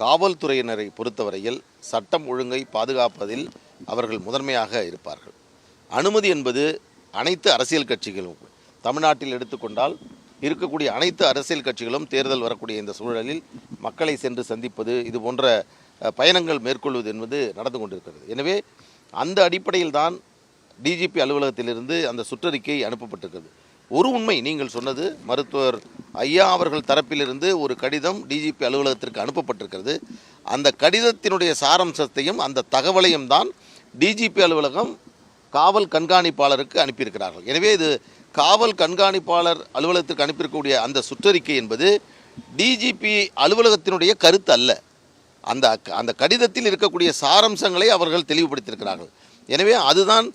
காவல்துறையினரை பொறுத்தவரையில் சட்டம் ஒழுங்கை பாதுகாப்பதில் அவர்கள் முதன்மையாக இருப்பார்கள். அனுமதி என்பது அனைத்து அரசியல் கட்சிகளும் தமிழ்நாட்டில் எடுத்துக்கொண்டால் இருக்கக்கூடிய அனைத்து அரசியல் கட்சிகளும் தேர்தல் வரக்கூடிய இந்த சூழலில் மக்களை சென்று சந்திப்பது இது போன்ற பயணங்கள் மேற்கொள்வது என்பது நடந்து கொண்டிருக்கிறது. எனவே அந்த அடிப்படையில் தான் டிஜிபி அலுவலகத்திலிருந்து அந்த சுற்றறிக்கை அனுப்பப்பட்டிருக்கிறது. ஒரு உண்மை நீங்கள் சொன்னது மருத்துவர் ஐயா அவர்கள் தரப்பிலிருந்து ஒரு கடிதம் டிஜிபி அலுவலகத்திற்கு அனுப்பப்பட்டிருக்கிறது. அந்த கடிதத்தினுடைய சாரம்சத்தையும் அந்த தகவலையும் தான் டிஜிபி அலுவலகம் காவல் கண்காணிப்பாளருக்கு அனுப்பியிருக்கிறார்கள். எனவே இது காவல் கண்காணிப்பாளர் அலுவலகத்திற்கு அனுப்பியிருக்கக்கூடிய அந்த சுற்றறிக்கை என்பது டிஜிபி அலுவலகத்தினுடைய கருத்து அல்ல. அந்த அந்த கடிதத்தில் இருக்கக்கூடிய சாரம்சங்களை அவர்கள் தெளிவுபடுத்தியிருக்கிறார்கள். எனவே அதுதான்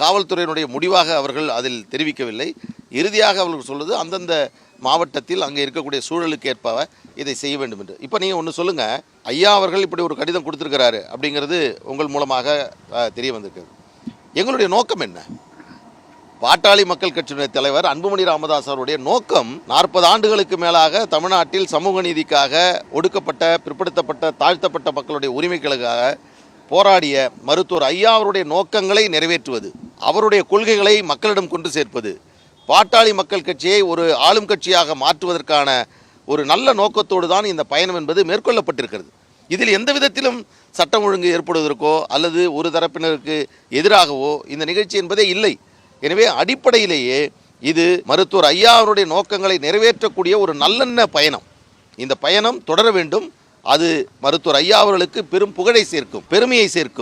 காவல்துறையினுடைய முடிவாக அவர்கள் அதில் தெரிவிக்கவில்லை. இறுதியாக அவர்கள் சொல்வது அந்தந்த மாவட்டத்தில் அங்கே இருக்கக்கூடிய சூழலுக்கு ஏற்ப இதை செய்ய வேண்டும் என்று. இப்போ நீங்கள் ஒன்று சொல்லுங்கள் ஐயா அவர்கள் இப்படி ஒரு கடிதம் கொடுத்துருக்கிறாரு அப்படிங்கிறது உங்கள் மூலமாக தெரிய வந்திருக்கிறது. எங்களுடைய நோக்கம் என்ன? பாட்டாளி மக்கள் கட்சியினுடைய தலைவர் அன்புமணி ராமதாஸ் அவருடைய நோக்கம் நாற்பது ஆண்டுகளுக்கு மேலாக தமிழ்நாட்டில் சமூக நீதிக்காக ஒடுக்கப்பட்ட பிற்படுத்தப்பட்ட தாழ்த்தப்பட்ட மக்களுடைய உரிமைகளுக்காக போராடிய மருத்துவர் ஐயா அவருடைய நோக்கங்களை நிறைவேற்றுவது அவருடைய கொள்கைகளை மக்களிடம் கொண்டு சேர்ப்பது பாட்டாளி மக்கள் கட்சியை ஒரு ஆளும் கட்சியாக மாற்றுவதற்கான ஒரு நல்ல நோக்கத்தோடு தான் இந்த பயணம் என்பது மேற்கொள்ளப்பட்டிருக்கிறது. இதில் எந்த விதத்திலும் சட்டம் ஒழுங்கு ஏற்படுவதற்கோ அல்லது ஒரு தரப்பினருக்கு எதிராகவோ இந்த நிகழ்ச்சி என்பதே இல்லை. எனவே அடிப்படையிலேயே இது மருத்துவர் ஐயா அவருடைய நோக்கங்களை நிறைவேற்றக்கூடிய ஒரு நல்லெண்ண பயணம். இந்த பயணம் தொடர வேண்டும். அது மருத்துவர் ஐயா அவர்களுக்கு பெரும் புகழை சேர்க்கும் பெருமையை சேர்க்கும்.